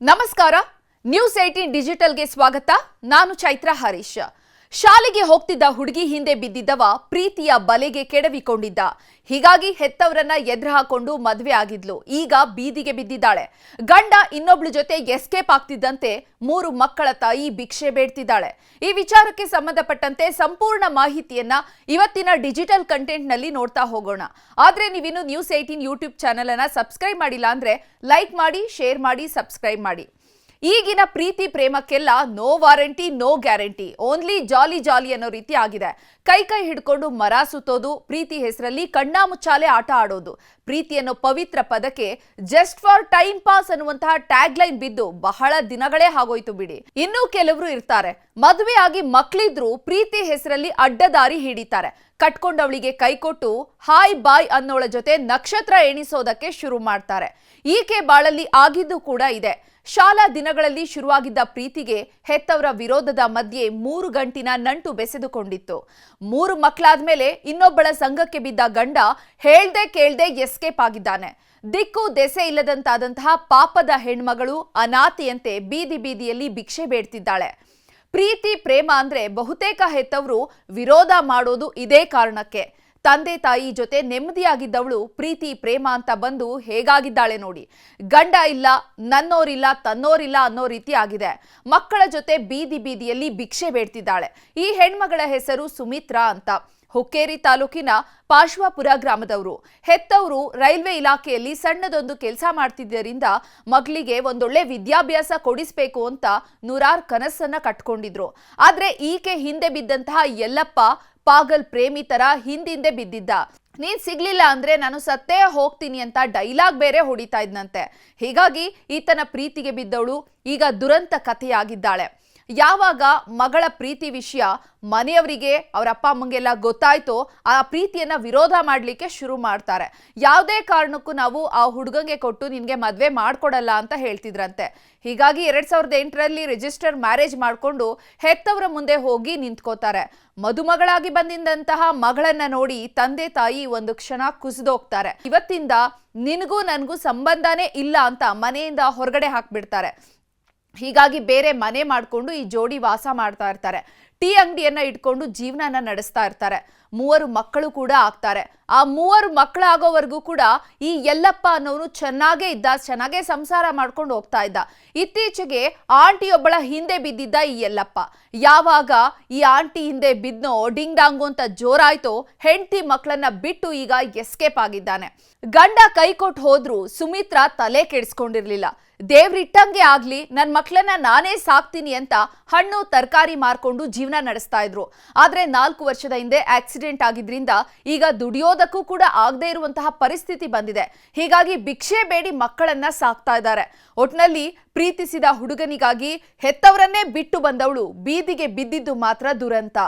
ನಮಸ್ಕಾರ. News eighteen ಡಿಜಿಟಲ್ಗೆ ಸ್ವಾಗತ. ನಾನು ಚೈತ್ರ ಹರೀಶ್. ಶಾಲೆಗೆ ಹೋಗ್ತಿದ್ದ ಹುಡುಗಿ ಹಿಂದೆ ಬಿದ್ದಿದ್ದವ ಪ್ರೀತಿಯ ಬಲೆಗೆ ಕೆಡವಿಕೊಂಡಿದ್ದ. ಹೀಗಾಗಿ ಹೆತ್ತವರನ್ನ ಎದುರು ಹಾಕೊಂಡು ಮದ್ವೆ ಆಗಿದ್ಲು. ಈಗ ಬೀದಿಗೆ ಬಿದ್ದಿದ್ದಾಳೆ. ಗಂಡ ಇನ್ನೊಬ್ಳ ಜೊತೆ ಎಸ್ಕೇಪ್ ಆಗ್ತಿದ್ದಂತೆ ಮೂರು ಮಕ್ಕಳ ತಾಯಿ ಭಿಕ್ಷೆ ಬೇಡ್ತಿದ್ದಾಳೆ. ಈ ವಿಚಾರಕ್ಕೆ ಸಂಬಂಧಪಟ್ಟಂತೆ ಸಂಪೂರ್ಣ ಮಾಹಿತಿಯನ್ನ ಇವತ್ತಿನ ಡಿಜಿಟಲ್ ಕಂಟೆಂಟ್ನಲ್ಲಿ ನೋಡ್ತಾ ಹೋಗೋಣ. ಆದ್ರೆ ನೀವಿನ್ನು ನ್ಯೂಸ್ ಏಟೀನ್ ಯೂಟ್ಯೂಬ್ ಚಾನೆಲ್ ಅನ್ನ ಸಬ್ಸ್ಕ್ರೈಬ್ ಮಾಡಿಲ್ಲ ಅಂದ್ರೆ ಲೈಕ್ ಮಾಡಿ ಶೇರ್ ಮಾಡಿ ಸಬ್ಸ್ಕ್ರೈಬ್ ಮಾಡಿ. ಈಗಿನ ಪ್ರೀತಿ ಪ್ರೇಮಕ್ಕೆಲ್ಲ no warranty no guarantee only jolly jolly ಅನ್ನೋ ರೀತಿ ಆಗಿದೆ. ಕೈ ಕೈ ಹಿಡ್ಕೊಂಡು ಮರ ಸುತ್ತೋದು, ಪ್ರೀತಿ ಹೆಸರಲ್ಲಿ ಕಣ್ಣಾಮುಚ್ಚಾಲೆ ಆಟ ಆಡೋದು. ಪ್ರೀತಿ ಅನ್ನೋ ಪವಿತ್ರ ಪದಕ್ಕೆ ಜಸ್ಟ್ ಫಾರ್ ಟೈಮ್ ಪಾಸ್ ಅನ್ನುವಂತಹ ಟ್ಯಾಗ್ ಲೈನ್ ಬಿದ್ದು ಬಹಳ ದಿನಗಳೇ ಆಗೋಯ್ತು ಬಿಡಿ. ಇನ್ನೂ ಕೆಲವರು ಇರ್ತಾರೆ. ಮದುವೆ ಆಗಿ ಮಕ್ಳಿದ್ರು ಪ್ರೀತಿ ಹೆಸರಲ್ಲಿ ಅಡ್ಡದಾರಿ ಹಿಡಿತಾರೆ. ಕಟ್ಕೊಂಡವಳಿಗೆ ಕೈ ಕೊಟ್ಟು ಹಾಯ್ ಬಾಯ್ ಅನ್ನೋಳ ಜೊತೆ ನಕ್ಷತ್ರ ಎಣಿಸೋದಕ್ಕೆ ಶುರು ಮಾಡ್ತಾರೆ. ಈಕೆ ಬಾಳಲ್ಲಿ ಆಗಿದ್ದು ಕೂಡ ಇದೆ. ಶಾಲಾ ದಿನಗಳಲ್ಲಿ ಶುರುವಾಗಿದ್ದ ಪ್ರೀತಿಗೆ ಹೆತ್ತವರ ವಿರೋಧದ ಮಧ್ಯೆ ಮೂರು ಗಂಟಿನ ನಂಟು ಬೆಸೆದುಕೊಂಡಿತ್ತು. ಮೂರು ಮಕ್ಕಳಾದ್ಮೇಲೆ ಇನ್ನೊಬ್ಬಳ ಸಂಘಕ್ಕೆ ಬಿದ್ದ ಗಂಡ ಹೇಳ್ದೆ ಕೇಳ್ದೆ ಎಸ್ಕೇಪ್ ಆಗಿದ್ದಾನೆ. ದಿಕ್ಕು ದೆಸೆ ಇಲ್ಲದಂತಾದಂತಹ ಪಾಪದ ಹೆಣ್ಮಗಳು ಅನಾಥಿಯಂತೆ ಬೀದಿ ಬೀದಿಯಲ್ಲಿ ಭಿಕ್ಷೆ ಬೇಡ್ತಿದ್ದಾಳೆ. ಪ್ರೀತಿ, ಪ್ರೇಮ ಅಂದ್ರೆ ಬಹುತೇಕ ಹೆತ್ತವರು ವಿರೋಧ ಮಾಡೋದು ಇದೇ ಕಾರಣಕ್ಕೆ. ತಂದೆ ತಾಯಿ ಜೊತೆ ನೆಮ್ಮದಿಯಾಗಿದ್ದವಳು ಪ್ರೀತಿ, ಪ್ರೇಮ ಅಂತ ಬಂದು ಹೇಗಾಗಿದ್ದಾಳೆ ನೋಡಿ. ಗಂಡ ಇಲ್ಲ, ನನ್ನೋರಿಲ್ಲ, ತನ್ನೋರಿಲ್ಲ ಅನ್ನೋ ರೀತಿ ಆಗಿದೆ. ಮಕ್ಕಳ ಜೊತೆ ಬೀದಿ ಬೀದಿಯಲ್ಲಿ ಭಿಕ್ಷೆ ಬೇಡ್ತಿದ್ದಾಳೆ. ಈ ಹೆಣ್ಮಗಳ ಹೆಸರು ಸುಮಿತ್ರಾ ಅಂತ. ಹುಕ್ಕೇರಿ ತಾಲೂಕಿನ ಪಾಶ್ವಾಪುರ ಗ್ರಾಮದವರು. ಹೆತ್ತವರು ರೈಲ್ವೆ ಇಲಾಖೆಯಲ್ಲಿ ಸಣ್ಣದೊಂದು ಕೆಲಸ ಮಾಡ್ತಿದ್ದರಿಂದ ಮಗಳಿಗೆ ಒಂದೊಳ್ಳೆ ವಿದ್ಯಾಭ್ಯಾಸ ಕೊಡಿಸ್ಬೇಕು ಅಂತ ನೂರಾರು ಕನಸನ್ನ ಕಟ್ಕೊಂಡಿದ್ರು. ಆದ್ರೆ ಈಕೆ ಹಿಂದೆ ಬಿದ್ದಂತಹ ಯಲ್ಲಪ್ಪ ಪಾಗಲ್ ಪ್ರೇಮಿ ತರ ಹಿಂದಿಂದೆ ಬಿದ್ದಿದ್ದ. ನೀನ್ ಸಿಗ್ಲಿಲ್ಲ ಅಂದ್ರೆ ನಾನು ಸತ್ತೇ ಹೋಗ್ತೀನಿ ಅಂತ ಡೈಲಾಗ್ ಬೇರೆ ಹೊಡಿತಾ ಇದ್ನಂತೆ. ಹೀಗಾಗಿ ಈತನ ಪ್ರೀತಿಗೆ ಬಿದ್ದವಳು ಈಗ ದುರಂತ ಕಥೆಯಾಗಿದ್ದಾಳೆ. ಯಾವಾಗ ಮಗಳ ಪ್ರೀತಿ ವಿಷಯ ಮನೆಯವರಿಗೆ, ಅವರ ಅಪ್ಪ ಅಮ್ಮಂಗೆಲ್ಲ ಗೊತ್ತಾಯ್ತೋ, ಆ ಪ್ರೀತಿಯನ್ನ ವಿರೋಧ ಮಾಡಲಿಕ್ಕೆ ಶುರು ಮಾಡ್ತಾರೆ. ಯಾವುದೇ ಕಾರಣಕ್ಕೂ ನಾವು ಆ ಹುಡುಗಂಗೆ ಕೊಟ್ಟು ನಿನ್ಗೆ ಮದ್ವೆ ಮಾಡ್ಕೊಡಲ್ಲ ಅಂತ ಹೇಳ್ತಿದ್ರಂತೆ. ಹೀಗಾಗಿ ಎರಡ್ ಸಾವಿರದ ಎಂಟರಲ್ಲಿ ರಿಜಿಸ್ಟರ್ ಮ್ಯಾರೇಜ್ ಮಾಡಿಕೊಂಡು ಹೆತ್ತವರ ಮುಂದೆ ಹೋಗಿ ನಿಂತ್ಕೋತಾರೆ. ಮದುಮಗಳಾಗಿ ಬಂದಿದ್ದಂತಹ ಮಗಳನ್ನ ನೋಡಿ ತಂದೆ ತಾಯಿ ಒಂದು ಕ್ಷಣ ಕುಸಿದೋಗ್ತಾರೆ. ಇವತ್ತಿಂದ ನಿನಗೂ ನನಗೂ ಸಂಬಂಧನೇ ಇಲ್ಲ ಅಂತ ಮನೆಯಿಂದ ಹೊರಗಡೆ ಹಾಕ್ಬಿಡ್ತಾರೆ. ಹೀಗಾಗಿ ಬೇರೆ ಮನೆ ಮಾಡಿಕೊಂಡು ಈ ಜೋಡಿ ವಾಸ ಮಾಡ್ತಾ ಇರ್ತಾರೆ. ಟೀ ಅಂಗಡಿಯನ್ನ ಇಟ್ಕೊಂಡು ಜೀವನನ ನಡೆಸ್ತಾ ಇರ್ತಾರೆ. ಮೂವರು ಮಕ್ಕಳು ಕೂಡ ಆಗ್ತಾರೆ. ಆ ಮೂವರು ಮಕ್ಕಳಾಗೋವರೆಗೂ ಕೂಡ ಈ ಯಲ್ಲಪ್ಪ ಅನ್ನೋನು ಚೆನ್ನಾಗೇ ಇದ್ದ, ಚೆನ್ನಾಗೇ ಸಂಸಾರ ಮಾಡ್ಕೊಂಡು ಹೋಗ್ತಾ ಇದ್ದ. ಇತ್ತೀಚೆಗೆ ಆಂಟಿಯೊಬ್ಬಳ ಹಿಂದೆ ಬಿದ್ದಿದ್ದ ಈ ಯಲ್ಲಪ್ಪ. ಯಾವಾಗ ಈ ಆಂಟಿ ಹಿಂದೆ ಬಿದ್ನೋ ಡಿಂಗ್ ಡಾಂಗು ಅಂತ ಜೋರಾಯ್ತೋ, ಹೆಂಡತಿ ಮಕ್ಕಳನ್ನ ಬಿಟ್ಟು ಈಗ ಎಸ್ಕೇಪ್ ಆಗಿದ್ದಾನೆ. ಗಂಡ ಕೈ ಕೊಟ್ಟು ಹೋದ್ರು ಸುಮಿತ್ರಾ ತಲೆ ಕೆಡಿಸ್ಕೊಂಡಿರ್ಲಿಲ್ಲ. ದೇವ್ರಿಟ್ಟಂಗೆ ಆಗ್ಲಿ ನನ್ನ ಮಕ್ಕಳನ್ನ ನಾನೇ ಸಾಕ್ತೀನಿ ಅಂತ ಹಣ್ಣು ತರಕಾರಿ ಮಾರ್ಕೊಂಡು ಜೀವನ ನಡೆಸ್ತಾ ಇದ್ರು. ಆದ್ರೆ ನಾಲ್ಕು ವರ್ಷದ ಹಿಂದೆ ಆಕ್ಸಿಡೆಂಟ್ ಆಗಿದ್ರಿಂದ ಈಗ ದುಡಿಯೋದಕ್ಕೂ ಕೂಡ ಆಗದೆ ಇರುವಂತಹ ಪರಿಸ್ಥಿತಿ ಬಂದಿದೆ. ಹೀಗಾಗಿ ಭಿಕ್ಷೆ ಬೇಡಿ ಮಕ್ಕಳನ್ನ ಸಾಕ್ತಾ ಇದ್ದಾರೆ. ಒಟ್ನಲ್ಲಿ ಪ್ರೀತಿಸಿದ ಹುಡುಗನಿಗಾಗಿ ಹೆತ್ತವರನ್ನೇ ಬಿಟ್ಟು ಬಂದವಳು. ಬೀದಿಗೆ ಬಿದ್ದಿದ್ದು ಮಾತ್ರ ದುರಂತ.